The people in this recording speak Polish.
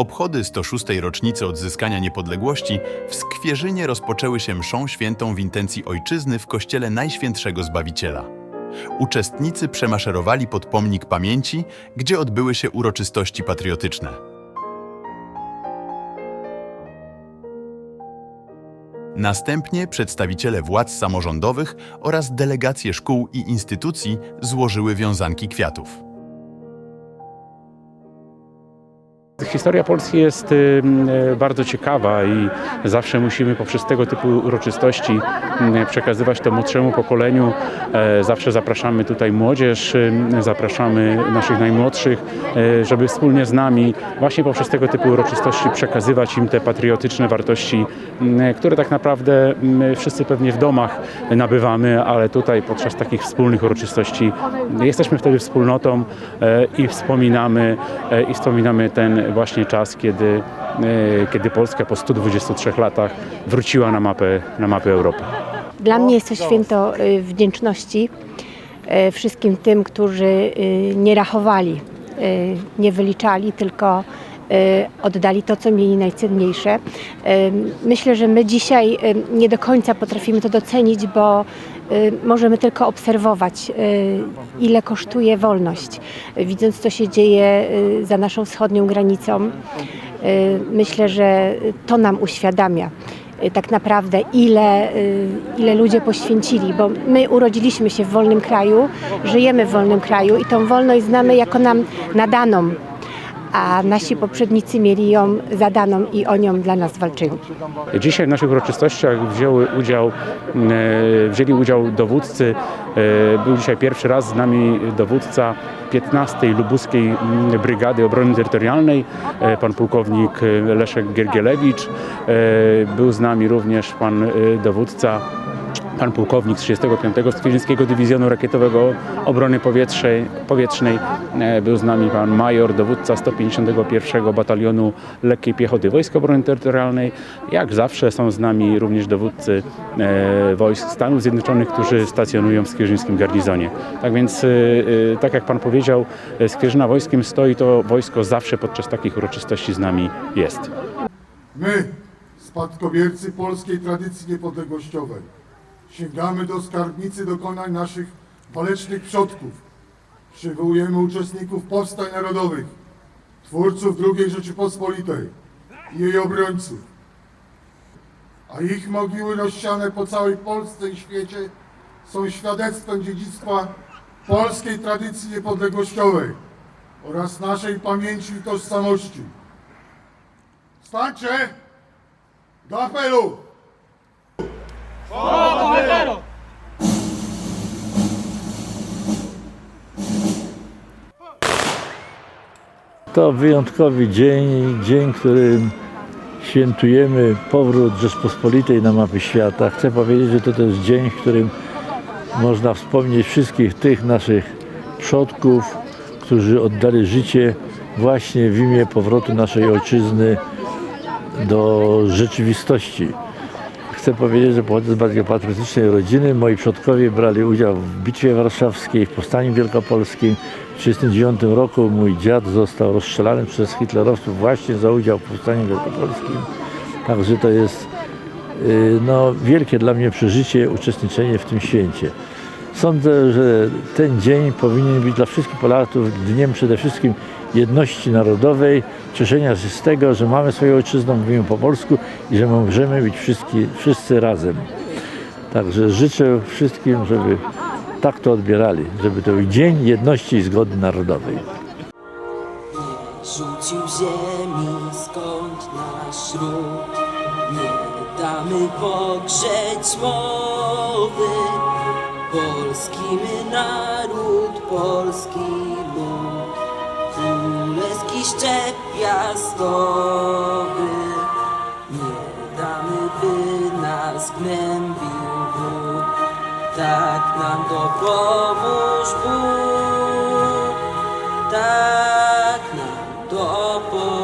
Obchody 106. rocznicy odzyskania niepodległości w Skwierzynie rozpoczęły się mszą świętą w intencji ojczyzny w kościele Najświętszego Zbawiciela. Uczestnicy przemaszerowali pod pomnik pamięci, gdzie odbyły się uroczystości patriotyczne. Następnie przedstawiciele władz samorządowych oraz delegacje szkół i instytucji złożyły wiązanki kwiatów. Historia Polski jest y, y, bardzo ciekawa i zawsze musimy poprzez tego typu uroczystości y, przekazywać to młodszemu pokoleniu. E, Zawsze zapraszamy tutaj młodzież, y, zapraszamy naszych najmłodszych, żeby wspólnie z nami właśnie poprzez tego typu uroczystości przekazywać im te patriotyczne wartości, y, które tak naprawdę my wszyscy pewnie w domach nabywamy, ale tutaj podczas takich wspólnych uroczystości jesteśmy wtedy wspólnotą e, i wspominamy, e, i wspominamy ten właśnie czas, kiedy, e, kiedy Polska po 123 latach wróciła na mapę, na mapę Europy. Dla mnie jest to święto y, wdzięczności y, wszystkim tym, którzy nie rachowali, nie wyliczali, tylko oddali to, co mieli najcenniejsze. Y, Myślę, że my dzisiaj y, nie do końca potrafimy to docenić, bo y, możemy tylko obserwować, y, ile kosztuje wolność. Y, Widząc, co się dzieje y, za naszą wschodnią granicą, y, myślę, że to nam uświadamia y, tak naprawdę, ile, y, ile ludzie poświęcili, bo my urodziliśmy się w wolnym kraju, żyjemy w wolnym kraju i tą wolność znamy jako nam nadaną, a nasi poprzednicy mieli ją zadaną i o nią dla nas walczyli. Dzisiaj w naszych uroczystościach wzięły udział, e, wzięli udział dowódcy. E, Był dzisiaj pierwszy raz z nami dowódca 15. Lubuskiej mm, Brygady Obrony Terytorialnej, e, pan pułkownik Leszek Giergielewicz. Był z nami również pan dowódca pan pułkownik z 35. Skwierzyńskiego Dywizjonu Rakietowego Obrony Powietrznej, Powietrznej. Był z nami pan major, dowódca 151 Batalionu Lekkiej Piechoty Wojsk Obrony Terytorialnej. Jak zawsze są z nami również dowódcy e, wojsk Stanów Zjednoczonych, którzy stacjonują w Skwierzyńskim garnizonie. Tak więc, e, e, tak jak pan powiedział, Skwierzyna wojskiem stoi, to wojsko zawsze podczas takich uroczystości z nami jest. My, spadkobiercy polskiej tradycji niepodległościowej, sięgamy do skarbnicy dokonań naszych walecznych przodków. Przywołujemy uczestników powstań narodowych, twórców II Rzeczypospolitej i jej obrońców. A ich mogiły rozsiane po całej Polsce i świecie są świadectwem dziedzictwa polskiej tradycji niepodległościowej oraz naszej pamięci i tożsamości. Stańcie! Do apelu! To wyjątkowy dzień, dzień, którym świętujemy powrót Rzeczpospolitej na mapy świata. Chcę powiedzieć, że to też dzień, w którym można wspomnieć wszystkich tych naszych przodków, którzy oddali życie właśnie w imię powrotu naszej ojczyzny do rzeczywistości. Chcę powiedzieć, że pochodzę z bardzo patriotycznej rodziny. Moi przodkowie brali udział w Bitwie Warszawskiej, w Powstaniu Wielkopolskim. W 1939 roku mój dziad został rozstrzelany przez hitlerowców właśnie za udział w Powstaniu Wielkopolskim. Także to jest y, no, wielkie dla mnie przeżycie, uczestniczenie w tym święcie. Sądzę, że ten dzień powinien być dla wszystkich Polaków dniem przede wszystkim jedności narodowej, cieszenia się z tego, że mamy swoją ojczyznę, mówimy po polsku i że możemy być wszyscy, wszyscy razem. Także życzę wszystkim, żeby tak to odbierali, żeby to był Dzień Jedności i Zgody Narodowej. Rzucił ziemi, skąd nasz ród Nie damy pogrzeć mowy Polski my naród, polski lud liście piaskowy Nie damy, by nas gnębił Bóg. Tak nam dopomóż Bóg. Tak nam dopomóż